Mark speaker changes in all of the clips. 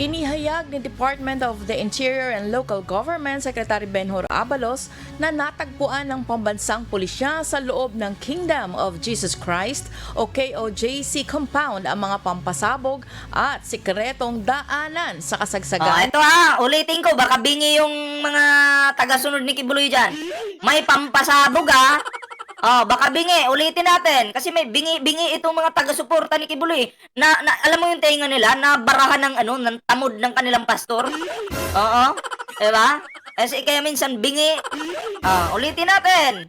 Speaker 1: Inihayag ni Department of the Interior and Local Government Secretary Benhur Abalos na natagpuan ng pambansang pulisya sa loob ng Kingdom of Jesus Christ o KOJC compound ang mga pampasabog at sikretong daanan sa
Speaker 2: Oh,
Speaker 1: kasagsagan
Speaker 2: ito ha, ulitin ko, baka bingi yung mga taga-sunod ni Kibuloy dyan. May pampasabog ha. Oh, baka bingi, ulitin natin. Kasi may bingi-bingi itong mga taga-suporta ni Kibuloy. Na, na, alam mo yung tenga nila, na barahan ng ano, ng tamod ng kanilang pastor. Oo, diba? Kasi kaya minsan bingi. Oh, ulitin natin.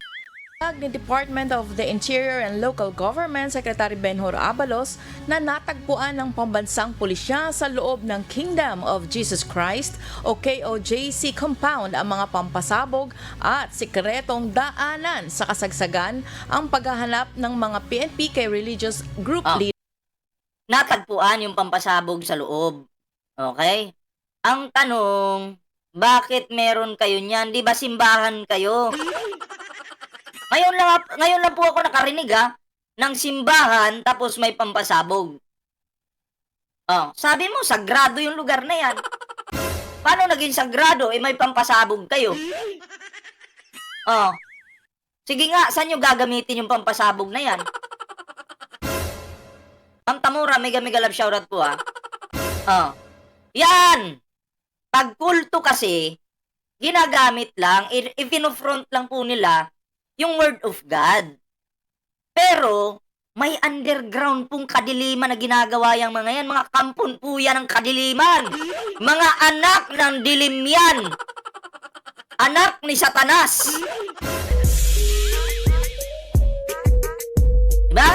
Speaker 1: Ni Department of the Interior and Local Government Secretary Benhur Abalos na natagpuan ng pambansang pulisya sa loob ng Kingdom of Jesus Christ o KOJC compound ang mga pampasabog at sikretong daanan sa kasagsagan ang paghahanap ng mga PNP kay religious group
Speaker 2: Ah.
Speaker 1: leaders
Speaker 2: natagpuan yung pampasabog sa loob. Okay? Ang tanong, bakit meron kayo niyan? Di ba simbahan kayo? Ngayon lang, ngayon lang po ako nakarinig ha, ng simbahan tapos may pampasabog. Oh, sabi mo, sagrado yung lugar na yan. Paano naging sagrado? Eh, may pampasabog kayo. Oh. Sige nga, saan nyo gagamitin yung pampasabog na yan? Ma'am Tamura, mega mega love shoutout po ah. Oh. Yan! Pag kulto kasi, ginagamit lang, i- ipinofront lang po nila yung word of God. Pero, may underground pong kadiliman na ginagawa yung mga yan. Mga kampon po yan ng kadiliman. Mga anak ng dilim yan. Anak ni Satanas. Diba?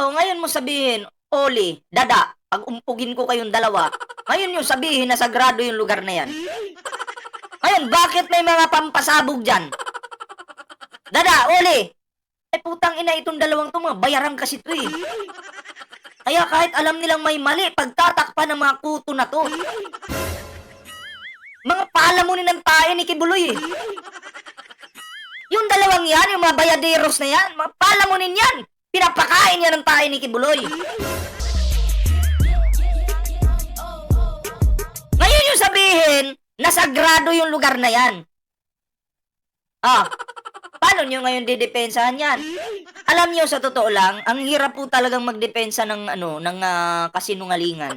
Speaker 2: O ngayon mo sabihin, Oli, Dada, pag umpugin ko kayong dalawa, ngayon yung sabihin na sagrado yung lugar na yan. Ngayon, bakit may mga pampasabog dyan? Dada, Oli, eh putang ina itong dalawang to, mga bayaran kasi to eh. Kaya kahit alam nilang may mali, pagtatakpan ng mga kuto na to. Mga palamunin ng tayo ni Kibuloy eh. Yung dalawang yan, yung mga bayaderos na yan, mga palamunin yan. Pinapakain yan ng tayo ni Kibuloy. Ngayon yung sabihin, na sagrado yung lugar na yan. Ah, paano nyo ngayon didepensahan yan? Alam nyo, sa totoo lang, ang hirap po talagang magdepensa ng, ano, ng ah, kasinungalingan.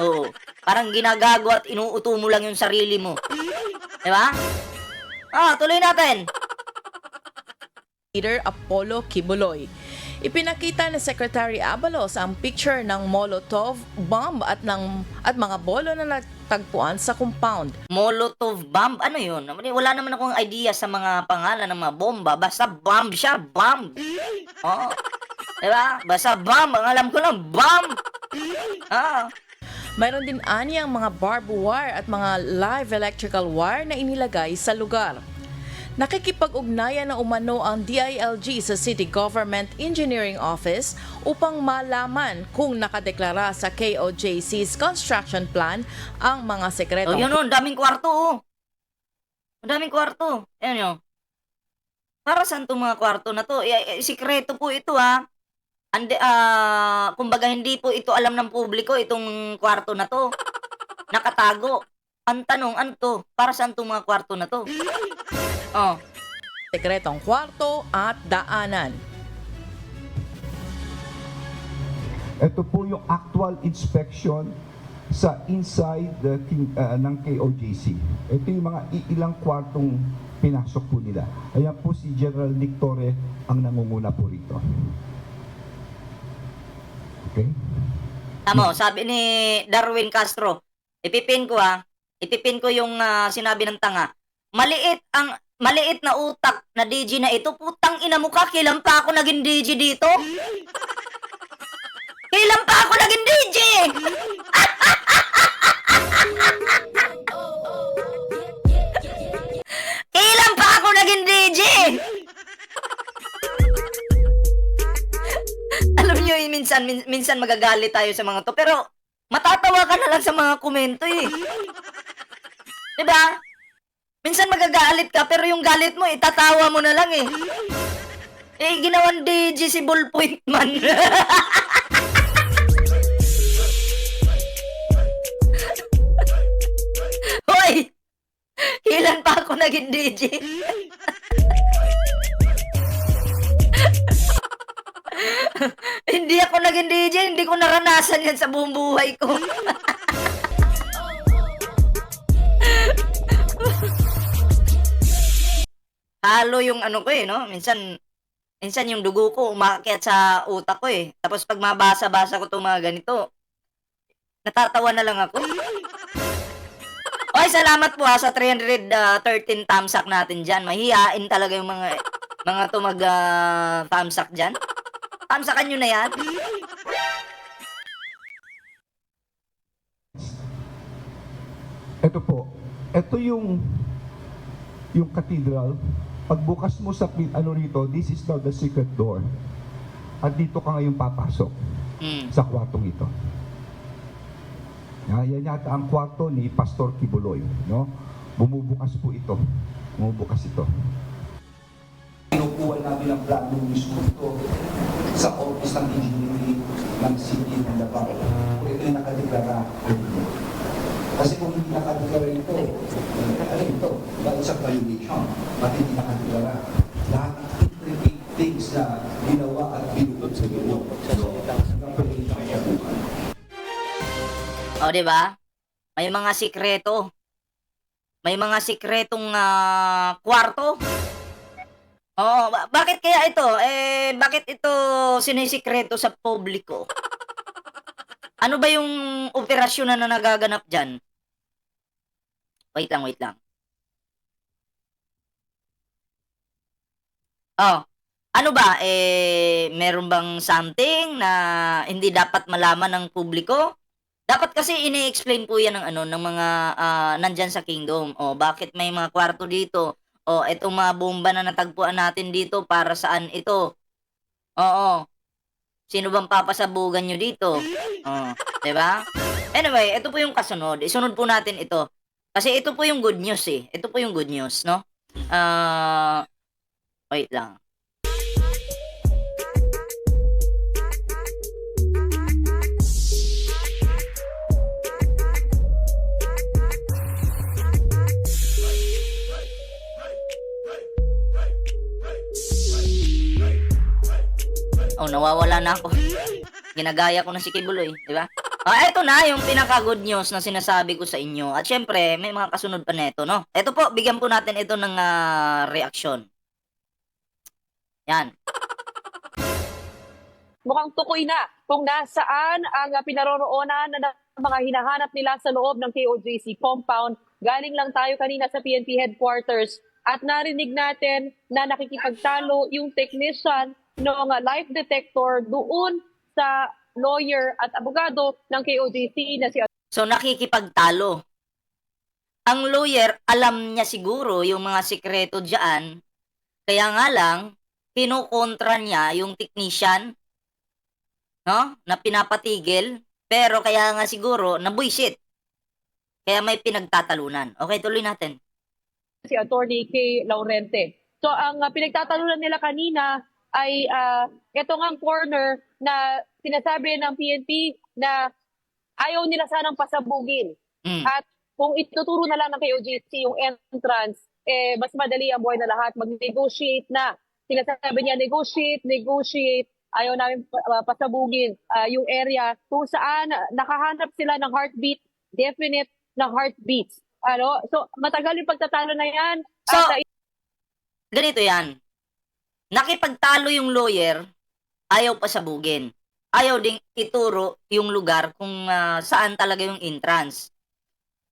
Speaker 2: Oo. Parang ginagago at inuuto mo lang yung sarili mo. Di ba? Ah, tuloy natin.
Speaker 1: leader Apollo Kibuloy. Ipinakita ni Secretary Abalos ang picture ng Molotov bomb at ng at mga bolo na natagpuan sa compound.
Speaker 2: Molotov bomb? Ano yun? Wala naman akong idea sa mga pangalan ng mga bomba. Basta bomb siya, bomb. Oo. Diba? Basta bomb. Ang alam ko lang, bomb. Ah.
Speaker 1: Mayroon din ani ang mga barbed wire at mga live electrical wire na inilagay sa lugar. Nakikipag-ugnayan na umano ang DILG sa City Government Engineering Office upang malaman kung nakadeklara sa KOJC's construction plan ang mga
Speaker 2: Oh,
Speaker 1: sekretong
Speaker 2: yun oh, ang daming kwarto oh. Ang daming kwarto. Ayan yun. Para saan itong mga kwarto na to? Eh, eh, sikreto po ito ha. Ande, ah, kumbaga hindi po ito alam ng publiko itong kwarto na to. Nakatago. Ang tanong, ano to? Para saan itong mga kwarto na to? Oh.
Speaker 1: sekretong kwarto at daanan.
Speaker 3: Ito po yung actual inspection sa inside the king- uh, ng KOJC. Ito yung mga ilang kwartong pinasok po nila. Ayan po si General Nick Torre ang nangunguna po rito. Okay?
Speaker 2: Tamo, sabi ni Darwin Castro, ipipin ko ha, ipipin ko yung ah, sinabi ng tanga. Maliit ang maliit na utak na DJ na ito, putang ina mo ka, kailan pa ako naging DJ dito? Kailan pa ako naging DJ? Kailan pa ako naging DJ? Alam nyo, eh, minsan, min- minsan magagalit tayo sa mga to. Pero, matatawa ka na lang sa mga komento eh. Diba? Minsan magagalit ka, pero yung galit mo, itatawa mo na lang eh. Eh, ginawan DJ si ballpoint man. Hoy! Ilan pa ako naging DJ? hindi ako naging DJ, hindi ko naranasan yan sa buong buhay ko. Halo yung ano ko eh, no? Minsan, minsan yung dugo ko umakyat sa utak ko eh. Tapos pag mabasa-basa ko itong mga ganito, natatawa na lang ako. Oy, salamat po ha sa 313 thumbsack natin dyan. Mahihain talaga yung mga mga to mag uh, thumbsack dyan. Thumbsackan nyo na yan.
Speaker 3: Ito po, ito yung yung cathedral. Pagbukas mo sa pin- ano rito, this is now the secret door. At dito ka ngayon papasok
Speaker 2: Hmm.
Speaker 3: sa kwartong ito. Ah, yan yata ang kwarto ni Pastor Kibuloy, no? Bumubukas po ito. Bumubukas ito. Kinukuha namin ang planong mismo ito sa office ng engineering ng city ng Davao. Kung ito yung nakadeklara. Kasi kung nakadeklara ito, ano ito? Sa violation, ba't hindi nakadeklara? Lahat intricate things na ginawa at binukod sa iyo. So, na kaya.
Speaker 2: O, di ba? May mga sikreto. May mga sikretong ah, kwarto. Oo, ba- bakit kaya ito? Eh, bakit ito sinisikreto sa publiko? Ano ba yung operasyon na nagaganap dyan? Wait lang, wait lang. Oh, ano ba? Eh, meron bang something na hindi dapat malaman ng publiko? Dapat kasi ini-explain po yan ng ano ng mga ah, nandyan sa kingdom. O bakit may mga kwarto dito? O itong mga bomba na natagpuan natin dito para saan ito? Oo. Sino bang papasabugan nyo dito? Oh, 'di ba? Anyway, ito po yung kasunod. Isunod po natin ito. Kasi ito po yung good news eh. Ito po yung good news, no? Ah, wait lang. Oh, nawawala na ako. Ginagaya ko na si Kibuloy, di ba? Ah, eto na yung pinaka good news na sinasabi ko sa inyo. At syempre, may mga kasunod pa neto, no? Ito po, bigyan po natin ito ng ah, reaksyon. Yan.
Speaker 4: mukhang tukoy na kung nasaan ang uh, pinaroroonan na mga hinahanap nila sa loob ng KOJC compound. Galing lang tayo kanina sa PNP headquarters at narinig natin na nakikipagtalo yung technician ng uh, life detector doon sa lawyer at abogado ng KOJC na si
Speaker 2: So, nakikipagtalo. Ang lawyer, alam niya siguro yung mga sikreto dyan. Kaya nga lang, kinukontra niya yung technician, no? Na pinapatigil. Pero kaya nga siguro, nabuisit. Kaya may pinagtatalunan. Okay, tuloy natin.
Speaker 4: si Attorney K. Laurente. So ang uh, pinagtatalunan nila kanina ay uh, ito ngang corner na sinasabi ng PNP na ayaw nila sanang pasabugin.
Speaker 2: Mm.
Speaker 4: At kung ituturo na lang ng KOJC yung entrance, eh, mas madali ang buhay na lahat. Mag-negotiate na. Sinasabi niya, negotiate, negotiate. Ayaw namin uh, pasabugin uh, yung area kung saan nakahanap sila ng heartbeat, definite na heartbeats. Ano? So, matagal yung pagtatalo na yan.
Speaker 2: So,
Speaker 4: At, uh,
Speaker 2: ganito yan. Nakipagtalo yung lawyer, ayaw pasabugin. Ayaw ding ituro yung lugar kung ah, saan talaga yung entrance.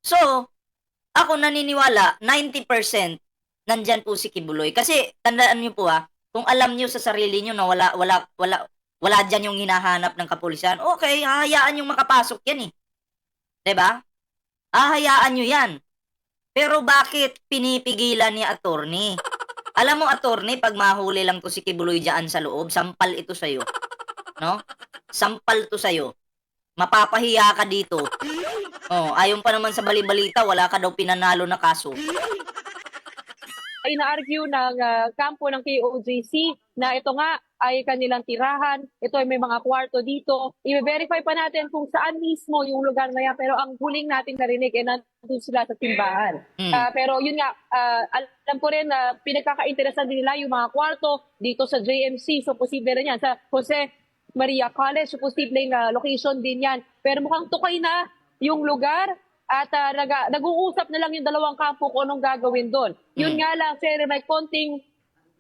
Speaker 2: So, ako naniniwala, 90% nandyan po si Kibuloy. Kasi, tandaan niyo po ha, kung alam niyo sa sarili niyo na wala, wala, wala, wala dyan yung hinahanap ng kapulisan, okay, hahayaan yung makapasok yan eh. 'Di ba? Hahayaan nyo yan. Pero bakit pinipigilan ni attorney? Alam mo, attorney, pag mahuli lang to si Kibuloy dyan sa loob, sampal ito sa'yo. No? Sampal to sa'yo. Mapapahiya ka dito. Oh, ayon pa naman sa balibalita, wala ka daw pinanalo na kaso.
Speaker 4: ina-argue ng ah, kampo ng KOJC na ito nga ay kanilang tirahan, ito ay may mga kwarto dito. I-verify pa natin kung saan mismo yung lugar na yan. Pero ang huling nating narinig, eh, nandun sila sa timbahan.
Speaker 2: Mm.
Speaker 4: Ah, pero yun nga, ah, alam ko rin na pinagkakainteresan din nila yung mga kwarto dito sa JMC. So posible rin yan. Sa Jose Maria College, so posible na location din yan. Pero mukhang tukay na yung lugar at ah, naga- nag-uusap na lang yung dalawang kampo kung anong gagawin doon. Yun
Speaker 2: Mm.
Speaker 4: nga lang, sir, may konting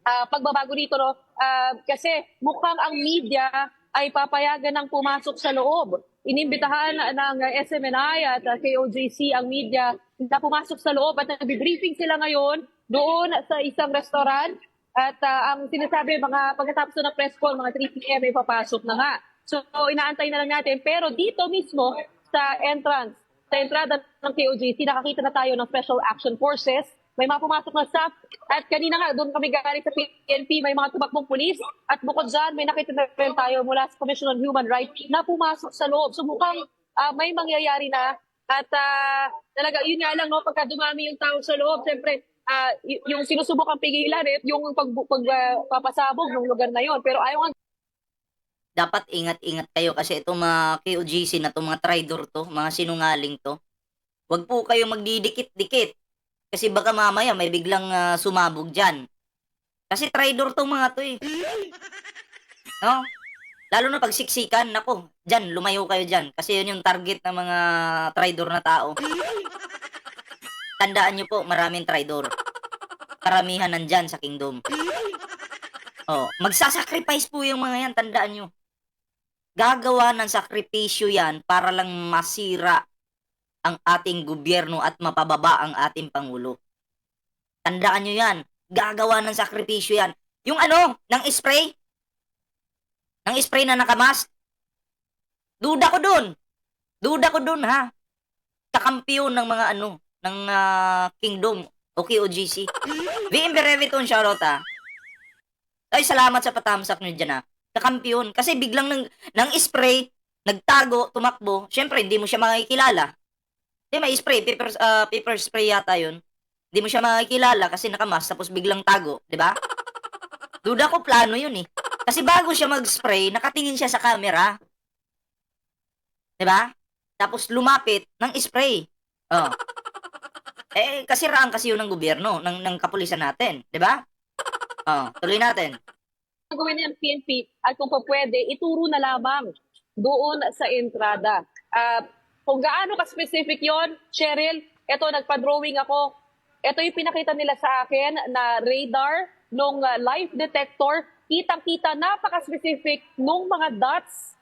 Speaker 4: ah, pagbabago dito, no? Ah, kasi mukhang ang media ay papayagan ng pumasok sa loob. Inimbitahan ng SMNI at ah, KOJC ang media na pumasok sa loob at nag-briefing sila ngayon doon sa isang restaurant at ah, ang sinasabi, mga pagkatapos ng press call, mga 3 p.m. ay papasok na nga. So, inaantay na lang natin. Pero dito mismo, sa entrance, sa entrada ng KOJC, nakakita na tayo ng Special Action Forces. May mga pumasok na staff. At kanina nga, doon kami galing sa PNP, may mga tumakbong pulis. At bukod dyan, may nakita na rin tayo mula sa Commission on Human Rights na pumasok sa loob. So mukhang ah, may mangyayari na. At ah, talaga, yun nga lang, no, pagka dumami yung tao sa loob, siyempre, ah, y- yung sinusubok ang pigilan, eh, yung pag, pag, ah, papasabog ng lugar na yon Pero ayaw nga
Speaker 2: dapat ingat-ingat kayo kasi itong mga KOGC na to, mga traidor to, mga sinungaling to. Huwag po kayo magdidikit-dikit. Kasi baka mamaya may biglang ah, sumabog dyan. Kasi traidor tong mga to eh. No? Lalo na pag siksikan, nako, dyan, lumayo kayo dyan. Kasi yun yung target ng mga traidor na tao. Tandaan nyo po, maraming traidor. Karamihan nandyan sa kingdom. Oh, magsasacrifice po yung mga yan, tandaan nyo. Gagawa ng sakripisyo yan para lang masira ang ating gobyerno at mapababa ang ating pangulo. Tandaan nyo yan. Gagawa ng sakripisyo yan. Yung ano, ng spray? Ng spray na nakamas? Duda ko dun. Duda ko dun, ha? Kakampiyon ng mga ano, ng ah, kingdom o KOGC. VM Bereviton, shoutout ha. Ay, salamat sa patamsak nyo dyan ha. Kakampiyon. Kasi biglang nang, nang spray, nagtago, tumakbo. Siyempre, hindi mo siya makikilala. Di may spray, paper, ah, paper spray yata yun. Hindi mo siya makikilala kasi nakamas tapos biglang tago, di ba? Duda ko plano yun eh. Kasi bago siya mag-spray, nakatingin siya sa camera. Di ba? Tapos lumapit ng spray. Oh. Eh, kasiraan kasi yun ng gobyerno, ng, ng kapulisan natin. Di ba? Oh, tuloy natin.
Speaker 4: gawin ng PNP at kung pa pwede, ituro na lamang doon sa entrada. Ah, kung gaano ka-specific yon Cheryl, eto nagpa-drawing ako. Ito yung pinakita nila sa akin na radar nung ah, life detector. Kitang-kita, napaka-specific nung mga dots.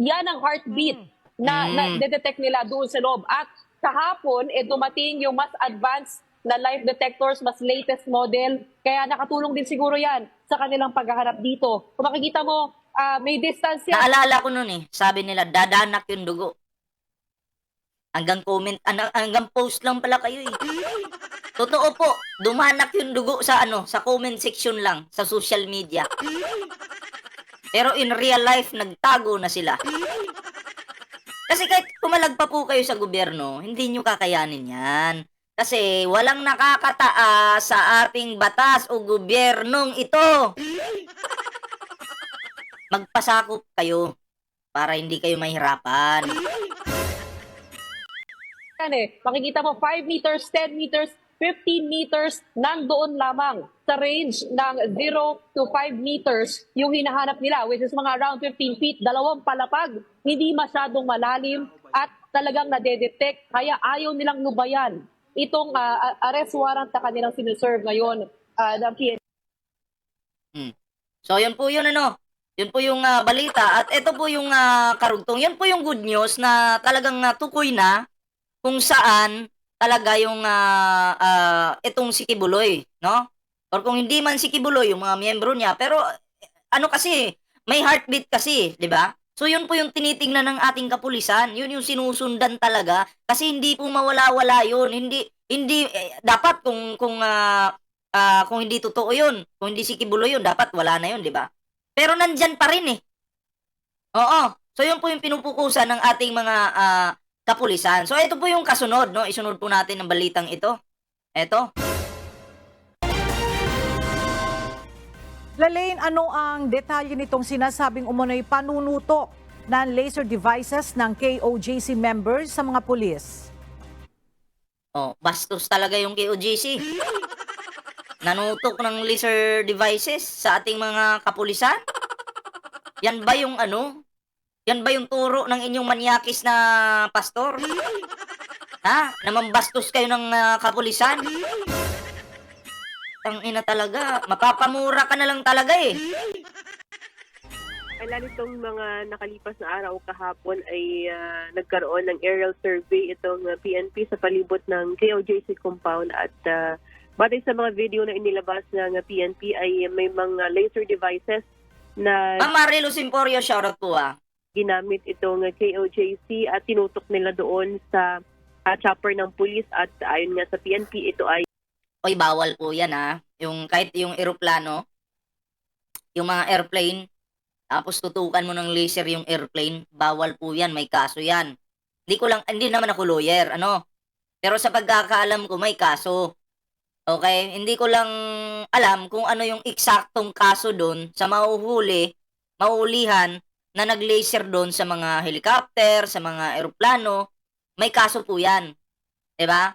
Speaker 4: Yan ang heartbeat na,
Speaker 2: Mm.
Speaker 4: na detect nila doon sa loob. At kahapon, eh, dumating yung mas advanced na life detectors, mas latest model. Kaya nakatulong din siguro yan sa kanilang paghahanap dito. Kung makikita mo, ah, may distance yan.
Speaker 2: Naalala ko nun eh, sabi nila, dadanak yung dugo. Hanggang comment, ano, hanggang post lang pala kayo eh. Totoo po, dumanak yung dugo sa ano, sa comment section lang, sa social media. Pero in real life, nagtago na sila. Kasi kahit pumalag pa po kayo sa gobyerno, hindi nyo kakayanin yan. Kasi walang nakakataas sa ating batas o gobyernong ito. Magpasakop kayo para hindi kayo mahirapan.
Speaker 4: Yan eh. Makikita mo 5 meters, 10 meters, 15 meters, nandoon lamang sa range ng 0 to 5 meters yung hinahanap nila, which is mga around 15 feet, dalawang palapag, hindi masyadong malalim at talagang nadedetect, kaya ayaw nilang lubayan itong ah, arrest warrant na kanilang sinuserve ngayon ah, ng PNP.
Speaker 2: So, yun po yun ano. Yun po yung ah, balita. At ito po yung ah, karugtong. Yun po yung good news na talagang uh, tukoy na kung saan talaga yung ah, ah, itong si Kibuloy, no? Or kung hindi man si Kibuloy, yung mga miyembro niya. Pero ano kasi, may heartbeat kasi, di ba? So yun po yung tinitingnan ng ating kapulisan. Yun yung sinusundan talaga kasi hindi po mawala-wala yun. Hindi hindi eh, dapat kung kung ah, ah, kung hindi totoo yun, kung hindi si Kibuloy yun, dapat wala na yun, di ba? Pero nandyan pa rin eh. Oo. So yun po yung pinupukusan ng ating mga ah, kapulisan. So ito po yung kasunod, no? Isunod po natin ang balitang ito. Ito.
Speaker 5: Lalaine, ano ang detalye nitong sinasabing umunoy panunutok ng laser devices ng KOJC members sa mga pulis?
Speaker 2: Oh, bastos talaga yung KOGC. Nanutok ng laser devices sa ating mga kapulisan? Yan ba yung ano? Yan ba yung turo ng inyong manyakis na pastor? Ha? Namambastos kayo ng ah, kapulisan? Tang ina talaga, mapapamura ka na lang talaga eh.
Speaker 6: Kailan itong mga nakalipas na araw kahapon ay ah, nagkaroon ng aerial survey itong ah, PNP sa palibot ng KOJC compound at uh, batay sa mga video na inilabas ng ah, PNP ay may mga laser devices na
Speaker 2: Ma'am Marilu Simporio, shoutout po ah.
Speaker 6: Ginamit itong ah, KOJC at tinutok nila doon sa ah, chopper ng pulis at ayon nga sa PNP ito ay
Speaker 2: Oy, bawal po yan ha. Yung kahit yung eroplano, yung mga airplane, tapos tutukan mo ng laser yung airplane, bawal po yan, may kaso yan. Hindi ko lang, hindi naman ako lawyer, ano. Pero sa pagkakaalam ko, may kaso. Okay? Hindi ko lang alam kung ano yung eksaktong kaso doon sa mauhuli, mauulihan na nag-laser doon sa mga helicopter, sa mga eroplano. May kaso po yan. 'Di ba?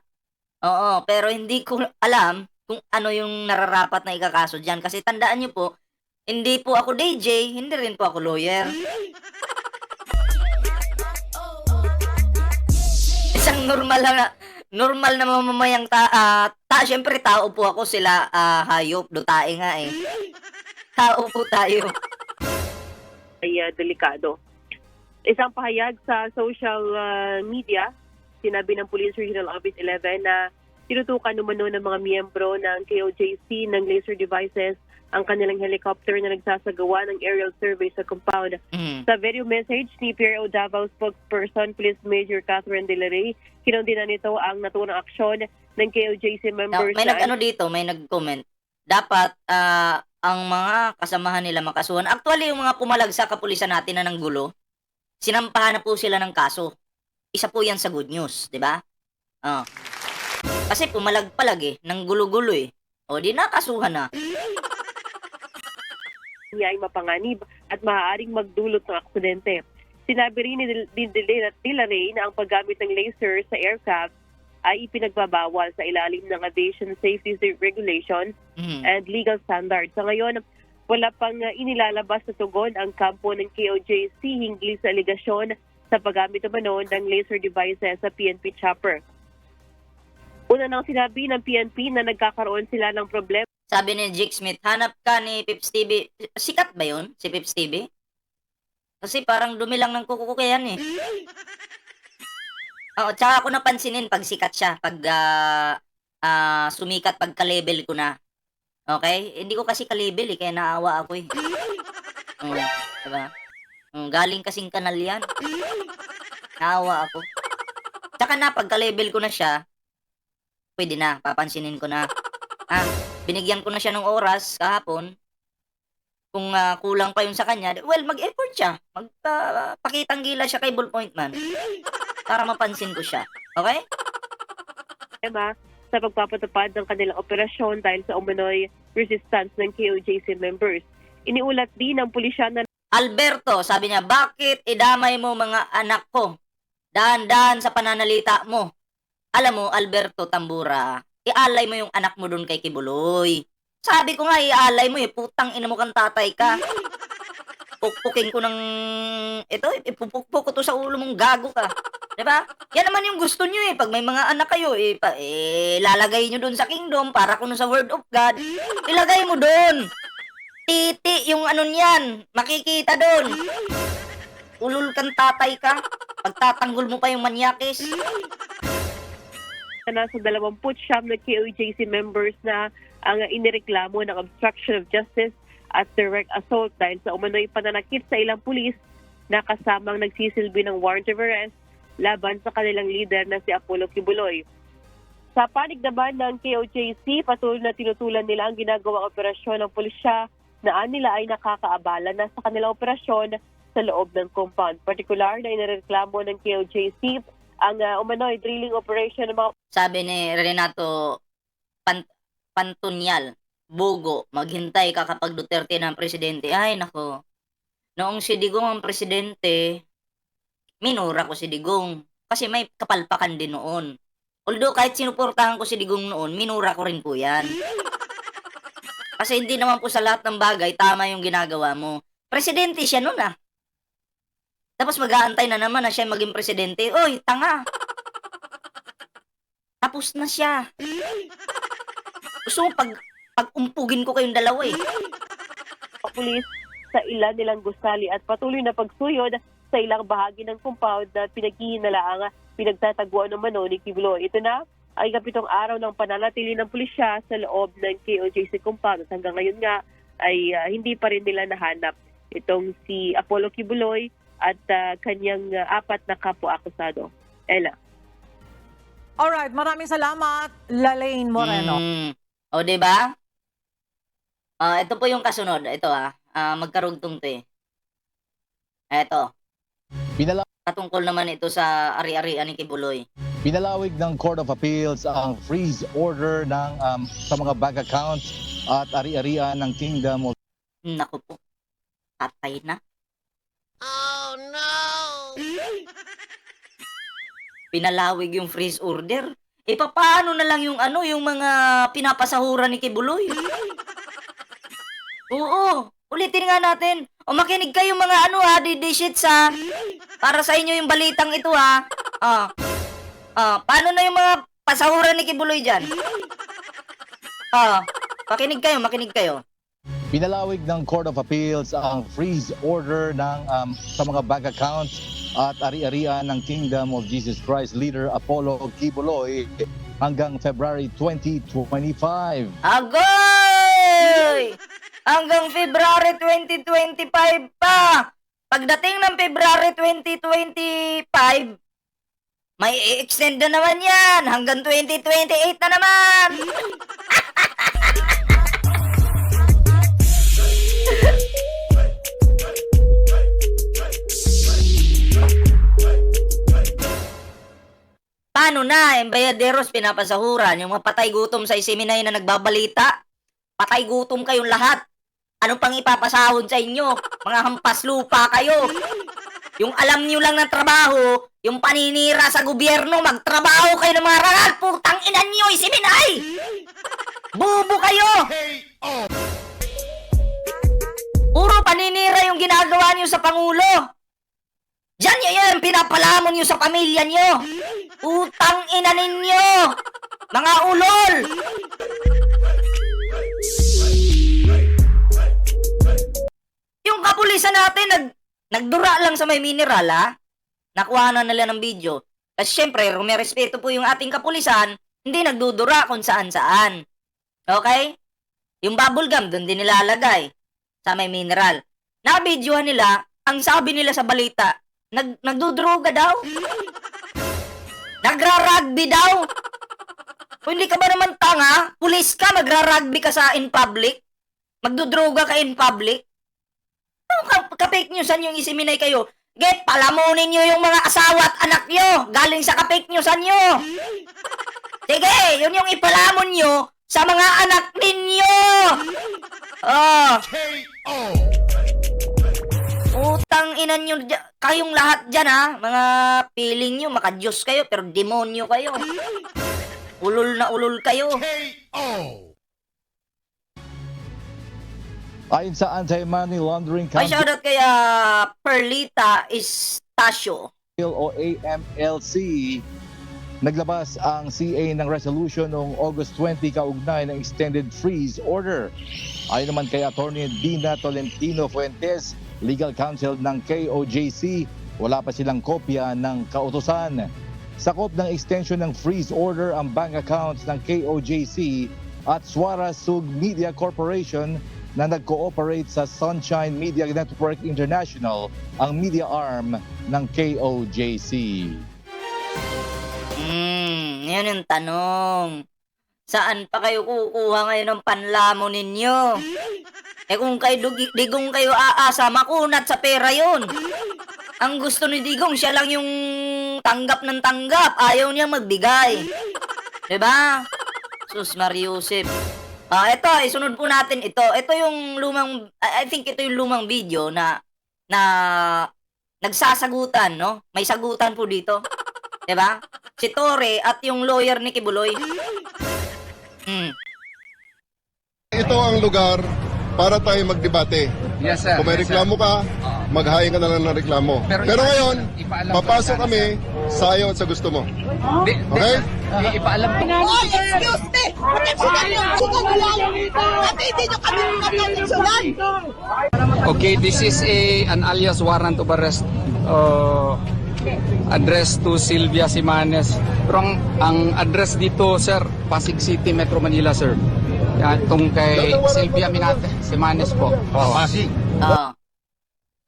Speaker 2: Oo, pero hindi ko alam kung ano yung nararapat na ikakaso dyan. Kasi tandaan nyo po, hindi po ako DJ, hindi rin po ako lawyer. Isang normal na normal na mamamayang ta, ah, ta syempre tao po ako sila ah, hayop, dutae nga eh. Tao po tayo.
Speaker 6: Ay ah, delikado. Isang pahayag sa social ah, media, sinabi ng Police Regional Office 11 na tinutukan umano ng mga miyembro ng KOJC ng laser devices ang kanilang helicopter na nagsasagawa ng aerial survey sa compound.
Speaker 2: Mm.
Speaker 6: Sa video message ni PRO Davao spokesperson Police Major Catherine De La Rey, kinundina nito ang naturang aksyon ng KOJC
Speaker 2: Now,
Speaker 6: members
Speaker 2: may
Speaker 6: na
Speaker 2: nag-ano dito, may nag-comment. Dapat ah, ang mga kasamahan nila makasuhan. Actually, yung mga pumalag sa kapulisan natin na ng gulo, sinampahan na po sila ng kaso. Isa po yan sa good news, di ba? Oh. Kasi pumalag-palag eh, ng gulo-gulo eh. O di nakasuhan na.
Speaker 6: niya ay mapanganib at maaaring magdulot ng aksidente. Sinabi rin ni Dil- Dilaray na ang paggamit ng laser sa aircraft ay ipinagbabawal sa ilalim ng Aviation Safety Regulation
Speaker 2: Mhm.
Speaker 6: and legal standards. Sa ngayon, wala pang uh, inilalabas na tugon ang kampo ng KOJC hinggil sa aligasyon sa paggamit umano ng laser devices sa PNP chopper. Una nang sinabi ng PNP na nagkakaroon sila ng problema
Speaker 2: Sabi ni Jake Smith, hanap ka ni Pips TV. Sikat ba yun? Si Pips TV? Kasi parang dumi lang ng kuko ko yan eh. Oo, tsaka ako napansinin pag sikat siya, pag ah, ah, sumikat, pag ka-level ko na. Okay? Hindi ko kasi ka-level eh, kaya naawa ako eh. Oo, diba? Mm, galing kasing kanal yan. Naawa ako. Tsaka na, pag ka-level ko na siya, pwede na, papansinin ko na. Ah, binigyan ko na siya ng oras kahapon. Kung ah, kulang pa yun sa kanya, well, mag-effort siya. Magpakitang gila siya kay Ballpoint Man. Para mapansin ko siya. Okay?
Speaker 6: problema sa pagpapatupad ng kanilang operasyon dahil sa umano'y resistance ng KOJC members. Iniulat din ng pulisya na
Speaker 2: Alberto, sabi niya, bakit idamay mo mga anak ko? Dahan-dahan sa pananalita mo. Alam mo, Alberto Tambura, ialay mo yung anak mo dun kay Kibuloy. Sabi ko nga, ialay mo eh, putang ina mo kang tatay ka. Pukpukin ko ng, ito, ipupukpuk ko to sa ulo mong gago ka. Diba? Yan naman yung gusto nyo eh. Pag may mga anak kayo, eh, pa, eh lalagay nyo dun sa kingdom para kuno sa word of God. Ilagay mo dun. Titi yung ano niyan. Makikita dun. Ulul kang tatay ka. Pagtatanggol mo pa yung manyakis.
Speaker 6: nasa 29 na KOJC members na ang inireklamo ng obstruction of justice at direct assault dahil sa umano'y pananakit sa ilang pulis na kasamang nagsisilbi ng warrant of arrest laban sa kanilang leader na si Apollo Kibuloy. Sa panig naman ng KOJC, patuloy na tinutulan nila ang ginagawang operasyon ng pulisya na nila ay nakakaabala na sa kanilang operasyon sa loob ng compound. Partikular na inireklamo ng KOJC ang uh, umano'y drilling operation ng mga
Speaker 2: Sabi ni Renato Pan Pantunyal. Bugo, maghintay ka kapag Duterte ang presidente. Ay, nako. Noong si Digong ang presidente, minura ko si Digong. Kasi may kapalpakan din noon. Although kahit sinuportahan ko si Digong noon, minura ko rin po yan. Kasi hindi naman po sa lahat ng bagay tama yung ginagawa mo. Presidente siya noon ah. Tapos mag-aantay na naman na siya maging presidente. Oy, tanga. Tapos na siya. Gusto mo pag, pag umpugin ko kayong dalawa eh.
Speaker 6: Ang pulis sa ilan nilang gusali at patuloy na pagsuyod sa ilang bahagi ng compound na pinaghihinalaang pinagtataguan ng mano ni Kibuloy. Ito na ay kapitong araw ng pananatili ng pulisya sa loob ng KOJC compound at hanggang ngayon nga ay ah, hindi pa rin nila nahanap itong si Apollo Kibuloy at ah, kanyang ah, apat na kapwa-akusado. Ella.
Speaker 5: Alright, maraming salamat, Lalaine Moreno.
Speaker 2: Mm. O, di ba? Ah, ito po yung kasunod. Ito ah. Ah, magkarugtong to eh. Ito.
Speaker 7: Pinala-
Speaker 2: Patungkol naman ito sa ari-arian ni Kibuloy.
Speaker 7: Pinalawig ng Court of Appeals ang freeze order ng um, sa mga bank accounts at ari-arian ng Kingdom of
Speaker 2: Naku po. Patay na. Oh no! Pinalawig yung freeze order. E paano na lang yung ano, yung mga pinapasahuran ni Kibuloy? Oo, ulitin nga natin. O makinig kayo mga ano ha, didishits ha. Para sa inyo yung balitang ito ha. Ah. Ah, paano na yung mga pasahuran ni Kibuloy dyan? Ah, makinig kayo, makinig kayo.
Speaker 7: Pinalawig ng Court of Appeals ang freeze order ng um, sa mga bank accounts at ari-arian ng Kingdom of Jesus Christ leader Apollo Kibuloy hanggang February 2025.
Speaker 2: Agoy! Hanggang February 2025 pa! Pagdating ng February 2025, may i-extend na naman yan! Hanggang 2028 na naman! Paano na? Embayaderos pinapasahuran. Yung mga patay gutom sa isiminay na nagbabalita. Patay gutom kayong lahat. Ano pang ipapasahod sa inyo? Mga hampas lupa kayo. Yung alam nyo lang ng trabaho, yung paninira sa gobyerno, magtrabaho kayo ng mga rangal. Putang ina nyo, isiminay! Bubo kayo! Puro paninira yung ginagawa nyo sa Pangulo. Diyan nyo yan, pinapalamon nyo sa pamilya nyo. Utang ina ninyo! Mga ulol! Yung kapulisan natin, nag, nagdura lang sa may mineral, ha? Nakuha na nila ng video. Kasi syempre, rumerespeto po yung ating kapulisan, hindi nagdudura kung saan-saan. Okay? Yung bubble gum, doon din nilalagay. Sa may mineral. Nakabidyohan nila, ang sabi nila sa balita, nag, nagdudroga daw. Nagra-rugby daw. Kung hindi ka ba naman tanga, pulis ka, magra-rugby ka sa in public, magdudroga ka in public, ka-fake newsan yung isiminay kayo? Get, palamunin nyo yung mga asawa at anak nyo, galing sa ka-fake newsan nyo. Sige, yun yung ipalamon nyo sa mga anak ninyo. Oh. Utang ina nyo, kayong lahat dyan ha, mga piling nyo, makadiyos kayo, pero demonyo kayo. Ulol na ulol kayo.
Speaker 7: Ayon sa Anti-Money Laundering
Speaker 2: Ay,
Speaker 7: Council
Speaker 2: shoutout kay ah, Perlita Istasio.
Speaker 7: o AMLC, naglabas ang CA ng resolution noong August 20 kaugnay ng extended freeze order. Ayon naman kay Attorney Dina Tolentino Fuentes, legal counsel ng KOJC, wala pa silang kopya ng kautosan. Sakop ng extension ng freeze order ang bank accounts ng KOJC at Suara Sug Media Corporation na nag-cooperate sa Sunshine Media Network International, ang media arm ng KOJC.
Speaker 2: Hmm, yan yung tanong. Saan pa kayo kukuha ngayon ng panlamo ninyo? Eh kung kay Dugi- Digong kayo aasa, makunat sa pera yon. Ang gusto ni Digong, siya lang yung tanggap ng tanggap. Ayaw niya magbigay. Diba? Sus Mariusip. Ah, ito, isunod po natin ito. Ito yung lumang I I think ito yung lumang video na na nagsasagutan, no? May sagutan po dito. 'Di ba? Si Tore at yung lawyer ni Kibuloy. Hmm.
Speaker 8: Ito ang lugar para tayo magdebate.
Speaker 9: Yes, sir.
Speaker 8: Kung may
Speaker 9: Yes, sir.
Speaker 8: reklamo ka, maghahain ka na lang ng reklamo.
Speaker 9: Pero
Speaker 8: Pero, ngayon, papasok kami sa ayaw at sa gusto mo. Okay?
Speaker 9: ipaalam ko.
Speaker 10: Oh, excuse me! Proteksyonan niyo! Lang! Kasi hindi niyo kami proteksyonan!
Speaker 9: Okay, this is a an alias warrant of arrest uh, address to Sylvia Simanes. Pero ang, ang address dito, sir, Pasig City, Metro Manila, sir. Yan, itong kay Sylvia Minate, Simanes po. Oh. Pasig.
Speaker 2: Oo.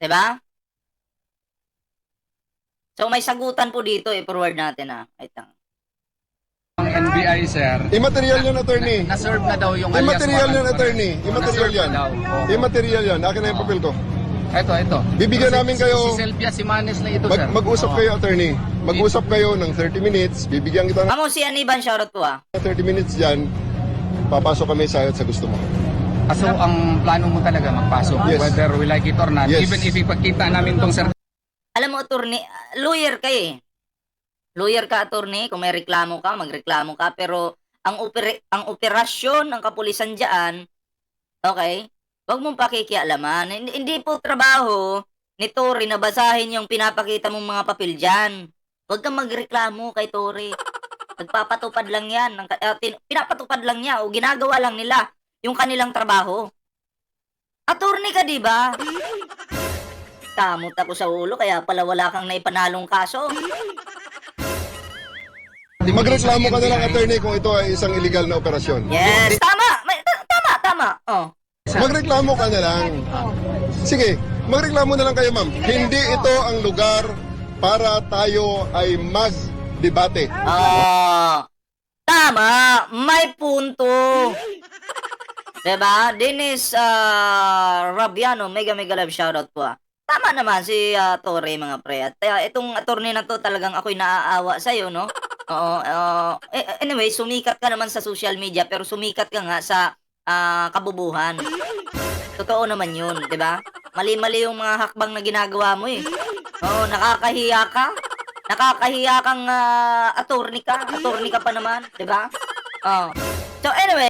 Speaker 2: 'Di ba? So may sagutan po dito, i-forward natin ah. Wait lang.
Speaker 9: Ang NBI, sir.
Speaker 8: Immaterial yan, attorney.
Speaker 9: Na-serve na daw yung alias
Speaker 8: Immaterial
Speaker 9: of arrest.
Speaker 8: attorney. Immaterial
Speaker 9: Na-serve
Speaker 8: yan.
Speaker 9: na daw. Oo.
Speaker 8: Immaterial yan. Akin na yung papel ko.
Speaker 9: Ito, ito.
Speaker 8: Bibigyan
Speaker 9: si-
Speaker 8: namin kayo-
Speaker 9: Si Sylvia Simanes na ito, sir.
Speaker 8: Mag, mag-usap
Speaker 9: Oo.
Speaker 8: kayo, attorney. Mag-usap kayo ng 30 minutes. Bibigyan kita ng
Speaker 2: Amo si Aniban, shoutout po ah.
Speaker 8: 30 minutes dyan. Papasok kami sa sa gusto mo.
Speaker 9: Ah, So, ang plano mo talaga magpasok,
Speaker 8: Yes.
Speaker 9: whether we like it or not.
Speaker 8: Yes.
Speaker 9: Even if ipagkita namin tong sir
Speaker 2: Alam mo, attorney, lawyer ka eh. Lawyer ka, attorney. Kung may reklamo ka, magreklamo ka. Pero ang, opera- ang operasyon ng kapulisan dyan, okay, wag mong pakikialaman. Hindi, hindi po trabaho ni Tori na basahin yung pinapakita mong mga papel dyan. Huwag kang magreklamo kay Tori. Nagpapatupad lang yan. Ng, uh, tin- pinapatupad lang niya o ginagawa lang nila yung kanilang trabaho. Attorney ka, di ba? Kamot ako sa ulo, kaya pala wala kang naipanalong kaso.
Speaker 8: Magreklamo ka na lang, attorney, kung ito ay isang illegal na operasyon.
Speaker 2: Yes, tama! May, ta- tama, tama. Oh.
Speaker 8: Magreklamo ka na lang. Sige, magreklamo na lang kayo, ma'am. Hindi ito ang lugar para tayo ay mag-debate.
Speaker 2: Oh. Tama, may punto. Diba? Dennis uh, Rabiano, mega mega love shoutout po ah. Tama naman si uh, Torre mga pre. At uh, itong attorney na to talagang ako'y naaawa sa'yo, no? Oo. uh, anyway, sumikat ka naman sa social media pero sumikat ka nga sa ah, kabubuhan. Totoo naman yun, di ba? Mali-mali yung mga hakbang na ginagawa mo eh. Oo, nakakahiya ka. Nakakahiya kang ah, attorney ka. Attorney ka pa naman, di ba? Oh. So anyway,